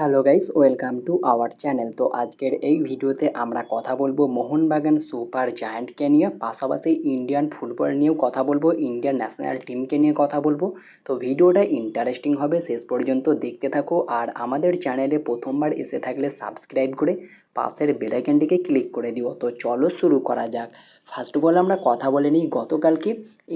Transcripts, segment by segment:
Hello guys, welcome to our channel. তো আজকের এই ভিডিওতে আমরা কথা বলব মোহনবাগান সুপার জায়ান্টকে নিয়ে, পাশাপাশি ইন্ডিয়ান ফুটবল নিয়েও কথা বলব, ইন্ডিয়ান ন্যাশনাল টিমকে নিয়ে কথা বলব। তো ভিডিওটা ইন্টারেস্টিং হবে, শেষ পর্যন্ত দেখতে থাকো। আর আমাদের চ্যানেলে প্রথমবার এসে থাকলে সাবস্ক্রাইব করে পাশের বেলাইকানটিকে ক্লিক করে দিও তো চলো শুরু করা যাক। ফার্স্ট অফ অল আমরা কথা বলে নিই গতকালকে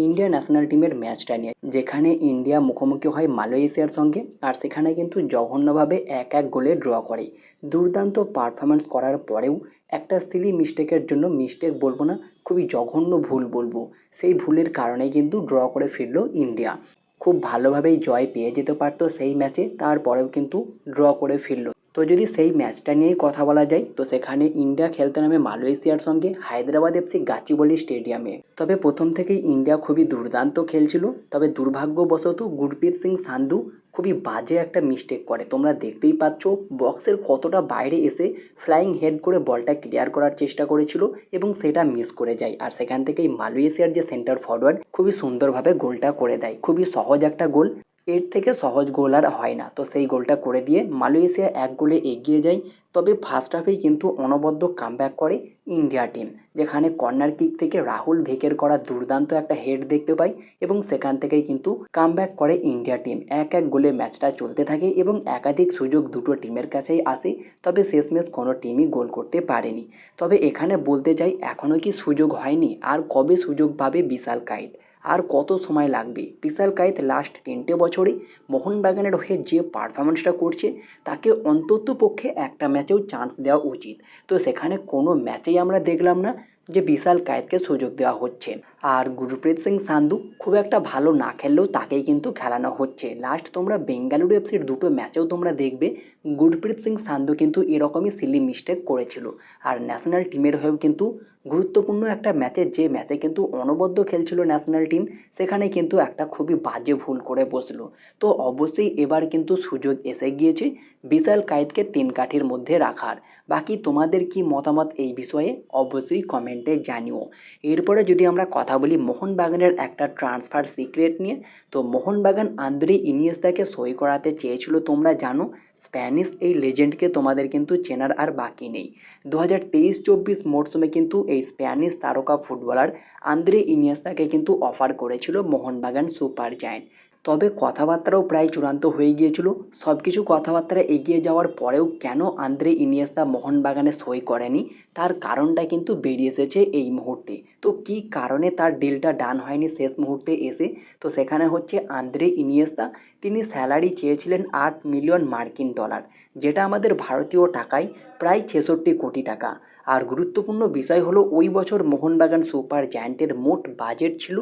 ইন্ডিয়া ন্যাশনাল টিমের ম্যাচটা নিয়ে, যেখানে ইন্ডিয়া মুখোমুখি হয় মালয়েশিয়ার সঙ্গে, আর সেখানে কিন্তু জঘন্যভাবে এক এক গোলে ড্র করে। দুর্দান্ত পারফরমেন্স করার পরেও একটা সিলি মিস্টেকের জন্য মিস্টেক বলব না, খুবই জঘন্য ভুল বলব। সেই ভুলের কারণেই কিন্তু ড্র করে ফিরল ইন্ডিয়া। খুব ভালোভাবেই জয় পেয়ে যেতে পারতো সেই ম্যাচে, তারপরেও কিন্তু ড্র করে ফিরল। তো যদি সেই ম্যাচটা নিয়েই কথা বলা যায়, তো সেখানে ইন্ডিয়া খেলতে নামে মালয়েশিয়ার সঙ্গে হায়দ্রাবাদ এফসি গাচিবলি স্টেডিয়ামে। তবে প্রথম থেকেই ইন্ডিয়া খুবই দুর্দান্ত খেলছিল, তবে দুর্ভাগ্যবশত গুরপ্রীত সিং সান্ধু খুবই বাজে একটা মিস্টেক করে। তোমরা দেখতেই পাচ্ছ, বক্সের কতটা বাইরে এসে ফ্লাইং হেড করে বলটা ক্লিয়ার করার চেষ্টা করেছিল এবং সেটা মিস করে যায়। আর সেখান থেকেই মালয়েশিয়ার যে সেন্টার ফরওয়ার্ড খুবই সুন্দরভাবে গোলটা করে দেয়। খুবই সহজ একটা গোল এর থেকে সহজ গোল আর হয় না। তো সেই গোলটা করে দিয়ে মালয়েশিয়া এক গোলে এগিয়ে যায়। তবে ফার্স্ট হাফেই কিন্তু অনবদ্য কামব্যাক করে ইন্ডিয়া টিম যেখানে কর্নার কিক থেকে রাহুল ভেকের করা দুর্দান্ত একটা হেড দেখতে পাই এবং সেখান থেকেই কিন্তু কামব্যাক করে ইন্ডিয়া টিম এক এক গোলে ম্যাচটা চলতে থাকে এবং একাধিক সুযোগ দুটো টিমের কাছেই আসে, তবে শেষমেশ কোনো টিমই গোল করতে পারেনি। তবে এখানে বলতে চাই এখনও কি সুযোগ হয়নি? আর কবে সুযোগ পাবে বিশাল কাইত আর কত সময় লাগবে? বিশাল কায়েত লাস্ট তিনটে বছরে মোহনবাগানের হয়ে যে পারফরমেন্সটা করছে, তাকে অন্তত পক্ষে একটা ম্যাচেও চান্স দেওয়া উচিত। তো সেখানে কোনো ম্যাচেই আমরা দেখলাম না। যে বিশাল কায়েতকে সুযোগ দেওয়া হচ্ছে। আর গুরপ্রীত সিং সান্ধু খুব একটা ভালো না খেললেও তাকেই কিন্তু খেলানো হচ্ছে। লাস্ট তোমরা বেঙ্গালুরু এফসির দুটো ম্যাচেও তোমরা দেখবে, গুরপ্রীত সিং সান্ধু কিন্তু এরকমই সিলি মিস্টেক করেছিল। আর ন্যাশনাল টিমের হয়েও কিন্তু গুরুত্বপূর্ণ একটা ম্যাচে যে ম্যাচে কিন্তু অনবদ্য খেলছিল ন্যাশনাল টিম সেখানে কিন্তু একটা খুবই বাজে ভুল করে বসল। তো অবশ্যই এবার কিন্তু সুযোগ এসে গিয়েছে বিশাল কায়েতকে তিন কাঠির মধ্যে রাখার। বাকি তোমাদের কি মতামত এই বিষয়ে অবশ্যই কমেন্টে জানিও। এরপরে যদি আমরা কথা বলি মোহনবাগানের একটা ট্রান্সফার সিক্রেট নিয়ে, তো মোহনবাগান আন্দ্রে ইনিয়েস্তাকে সই করাতে চেয়েছিল তোমরা জানো, স্প্যানিশ এই লেজেন্ডকে তোমাদের কিন্তু চেনার আর বাকি নেই। দু হাজার তেইশ চব্বিশ মরশুমে কিন্তু এই স্প্যানিশ তারকা ফুটবলার আন্দ্রে ইনিয়েস্তাকে কিন্তু অফার করেছিল মোহনবাগান সুপার জায়েন্ট। তবে কথাবার্তাও প্রায় চূড়ান্ত হয়ে গিয়েছিল। সব কিছু কথাবার্তা এগিয়ে যাওয়ার পরেও কেন আন্দ্রে ইনিয়েস্তা মোহনবাগানে সই করেনি? তার কারণটা কিন্তু বেরিয়ে এসেছে এই মুহূর্তে। তো কি কারণে তার ডিলটা ডান হয়নি শেষ মুহূর্তে এসে? তো সেখানে হচ্ছে আন্দ্রে ইনিয়েস্তা। তিনি স্যালারি চেয়েছিলেন আট মিলিয়ন মার্কিন ডলার, যেটা আমাদের ভারতীয় টাকায় প্রায় ছেষট্টি কোটি টাকা। আর গুরুত্বপূর্ণ বিষয় হলো ওই বছর মোহনবাগান সুপার জায়ান্টের মোট বাজেট ছিল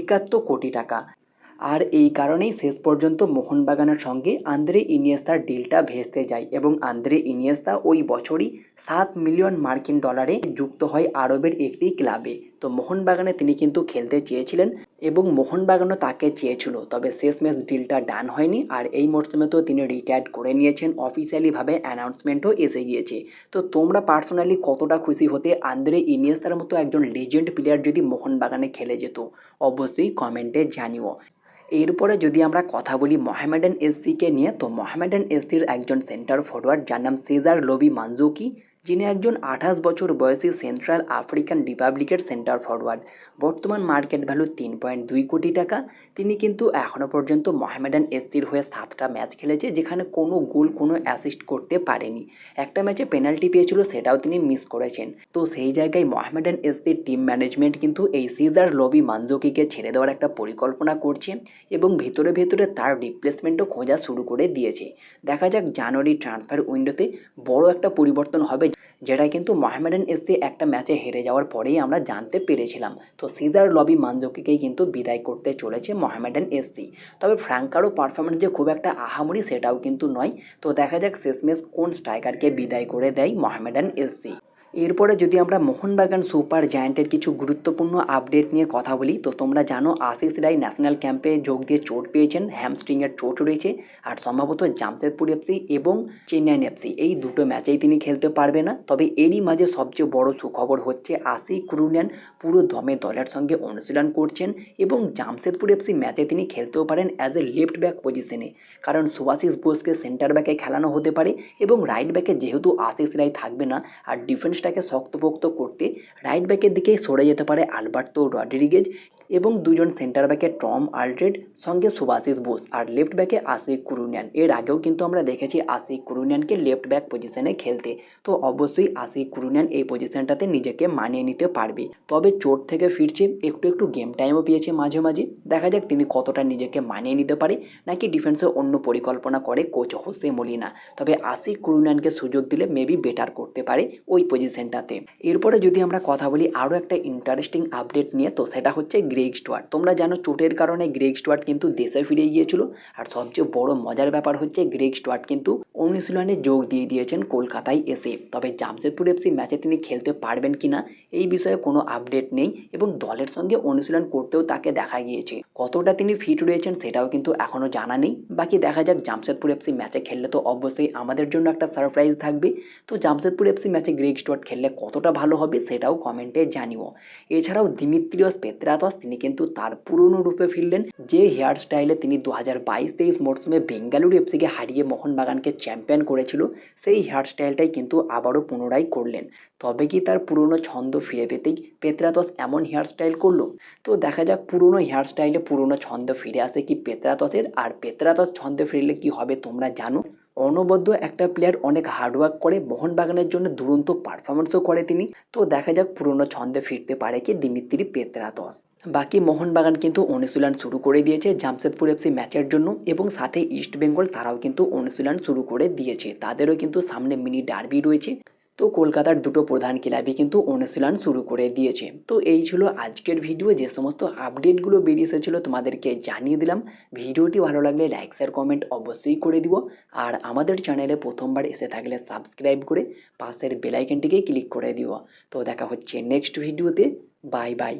একাত্তর কোটি টাকা। আর এই কারণেই শেষ পর্যন্ত মোহনবাগানের সঙ্গে আন্দ্রে ইনিয়েস্তার ডিলটা ভেস্তে যায় এবং আন্দ্রে ইনিয়েস্তা ওই বছরই সাত মিলিয়ন মার্কিন ডলারে যুক্ত হয় আরবের একটি ক্লাবে। তো মোহনবাগানে তিনি কিন্তু খেলতে চেয়েছিলেন এবং মোহনবাগানও তাকে চেয়েছিল, তবে শেষ ম্যাচ ডিলটা ডান হয়নি আর এই মরশুমে তো তিনি রিটায়ার্ড করে নিয়েছেন। অফিসিয়ালিভাবে অ্যানাউন্সমেন্টও এসে গিয়েছে। তো তোমরা পার্সোনালি কতটা খুশি হতে আন্দ্রে ইনিয়েস্তার মতো একজন লেজেন্ড প্লেয়ার যদি মোহনবাগানে খেলে যেত? অবশ্যই কমেন্টে জানিও। এরপরে যদি আমরা কথা বলি মোহামেডান এসসিকে নিয়ে, তো মোহামেডান এসসির একজন সেন্টার ফরওয়ার্ড যার নাম সেজার লবি মানজুকি যিনি একজন আঠাশ বছর বয়সী সেন্ট্রাল আফ্রিকান রিপাবলিকের সেন্টার ফরওয়ার্ড বর্তমান মার্কেট ভ্যালু তিন পয়েন্ট দুই কোটি টাকা। তিনি কিন্তু এখনও পর্যন্ত মোহামেডান এসসির হয়ে সাতটা ম্যাচ খেলেছে, যেখানে কোনো গোল, কোনো অ্যাসিস্ট করতে পারেনি। একটা ম্যাচে পেনাল্টি পেয়েছিল, সেটাও তিনি মিস করেছেন। তো সেই জায়গায় মোহামেডান এসসির টিম ম্যানেজমেন্ট কিন্তু এই সিজার লবি মানজুকিকে ছেড়ে দেওয়ার একটা পরিকল্পনা করছে এবং ভেতরে ভেতরে তার রিপ্লেসমেন্টও খোঁজা শুরু করে দিয়েছে। দেখা যাক জানুয়ারি ট্রান্সফার উইন্ডোতে বড় একটা পরিবর্তন হবে যেটা কিন্তু মহামেডান এসসি একটা ম্যাচে হেরে যাওয়ার পরেই আমরা জানতে পেরেছিলাম। তো সিজার লবি মানজুকিকেই কিন্তু বিদায় করতে চলেছে মহামেডান এসসি তবে ফ্র্যাঙ্কারও পারফরমেন্স যে খুব একটা আহামরি সেটাও কিন্তু নয়। তো দেখা যাক শেষমেশ কোন স্ট্রাইকারকে বিদায় করে দেয় মহামেডান এসসি এরপরে যদি আমরা মোহনবাগান সুপার জায়ান্টের কিছু গুরুত্বপূর্ণ আপডেট নিয়ে কথা বলি, তো তোমরা জানো আশিস রায় ন্যাশনাল ক্যাম্পে যোগ দিয়ে চোট পেয়েছেন, হ্যামস্ট্রিংয়ের চোট রয়েছে আর সম্ভবত জামশেদপুর এফসি এবং চেন্নাইন এফসি এই দুটো ম্যাচেই তিনি খেলতে পারবে না। তবে এরই মাঝে সবচেয়ে বড় সুখবর হচ্ছে আশি কুরুনিয়ান পুরো দমে দলের সঙ্গে অনুশীলন করছেন এবং জামশেদপুর এফসি ম্যাচে তিনি খেলতেও পারেন অ্যাজ এ লেফট ব্যাক পজিশনে কারণ সুভাশিস বোসকে সেন্টার ব্যাকে খেলানো হতে পারে এবং রাইট ব্যাকে যেহেতু আশিস রায় থাকবে না, আর ডিফেন্সটাকে শক্তপোক্ত করতে রাইট ব্যাকের দিকে সরে যেতে পারে আলবার্তো রড্রিগেজ এবং দুজন সেন্টার ব্যাকে টম আলড্রেড সঙ্গে সুভাশিস বোস আর লেফট ব্যাকে আশিক কুরুনিয়ান। এর আগেও কিন্তু আমরা দেখেছি আশিক কুরুনিয়ানকে লেফট ব্যাক পজিশনে খেলতে। তো অবশ্যই আশিক কুরুনিয়ান এই পজিশনটাতে নিজেকে মানিয়ে নিতে পারবে। তবে চোট থেকে ফিরছে, একটু একটু গেম টাইমও পেয়েছে মাঝে মাঝে। দেখা যাক তিনি কতটা নিজেকে মানিয়ে নিতে পারে, নাকি ডিফেন্সে অন্য পরিকল্পনা করে কোচ হোসে মলিনা। তবে আশিক কুরুনিয়ানকে সুযোগ দিলে মেবি বেটার করতে পারে ওই পজিশনটাতে এরপরে যদি আমরা কথা বলি আরও একটা ইন্টারেস্টিং আপডেট নিয়ে, তো সেটা হচ্ছে গ্রেগ স্টুয়ার্ট তোমরা জানো চোটের কারণে গ্রেগ স্টুয়ার্ট কিন্তু দেশে ফিরে গিয়েছিল। আর সবচেয়ে বড় মজার ব্যাপার হচ্ছে গ্রেগ স্টুয়ার্ট কিন্তু অনুশীলনে যোগ দিয়ে দিয়েছেন কলকাতায় এসে। তবে জামশেদপুর এফসি ম্যাচে তিনি খেলতে পারবেন কিনা, এই বিষয়ে কোনো আপডেট নেই এবং দলের সঙ্গে অনুশীলন করতেও তাকে দেখা গিয়েছে। কতটা তিনি ফিট রয়েছেন সেটাও কিন্তু এখনও জানা নেই। বাকি দেখা যাক, জামশেদপুর এফসি ম্যাচে খেললে তো অবশ্যই আমাদের জন্য একটা সারপ্রাইজ থাকবে। তো জামশেদপুর এফসি ম্যাচে গ্রেগ স্টুয়ার্ট খেললে কতটা ভালো হবে সেটাও কমেন্টে জানিও। এছাড়াও দিমিত্রিয়স পেত্রাতস তিনি কিন্তু তার পুরনো রূপে ফিরলেন। যে হেয়ার স্টাইলে তিনি দু হাজার বাইশ তেইশ মরশুমে বেঙ্গালুরু এফসিকে হারিয়ে মোহনবাগানকে চ্যাম্পিয়ন করেছিল, সেই হেয়ার স্টাইলটাই কিন্তু আবারও পুনরায় করলেন। তবে কি তার পুরনো ছন্দ ফিরে পেতেই পেত্রাতস এমন হেয়ার স্টাইল করল? তো দেখা যাক পুরনো হেয়ার স্টাইলে পুরনো ছন্দ ফিরে আসে কি পেত্রাতসের? আর পেত্রাতস ছন্দ ফিরলে কি হবে তোমরা জানো? অনবদ্য একটা প্লেয়ার অনেক হার্ডওয়ার্ক করে মোহনবাগানের জন্য দুরন্ত পারফরমেন্সও করে তিনি। তো দেখা যাক পুরনো ছন্দে ফিরতে পারে কি দিমিত্রি পেত্রাতস। বাকি মোহনবাগান কিন্তু অনুশীলন শুরু করে দিয়েছে জামশেদপুর এফসি ম্যাচের জন্য এবং সাথে ইস্টবেঙ্গল তারাও কিন্তু অনুশীলন শুরু করে দিয়েছে। তাদেরও কিন্তু সামনে মিনি ডার্বি রয়েছে। তো কলকাতার দুটো প্রধান ক্লাবই কিন্তু অনুশীলন শুরু করে দিয়েছে। তো এই ছিল আজকের ভিডিও। যে সমস্ত আপডেটগুলো বেরিয়ে এসেছিল তোমাদেরকে জানিয়ে দিলাম। ভিডিওটি ভালো লাগলে লাইক শেয়ার কমেন্ট অবশ্যই করে দিব আর আমাদের চ্যানেলে প্রথমবার এসে থাকলে সাবস্ক্রাইব করে পাশের বেলাইকনটিকে ক্লিক করে দিও। তো দেখা হচ্ছে নেক্সট ভিডিওতে বাই বাই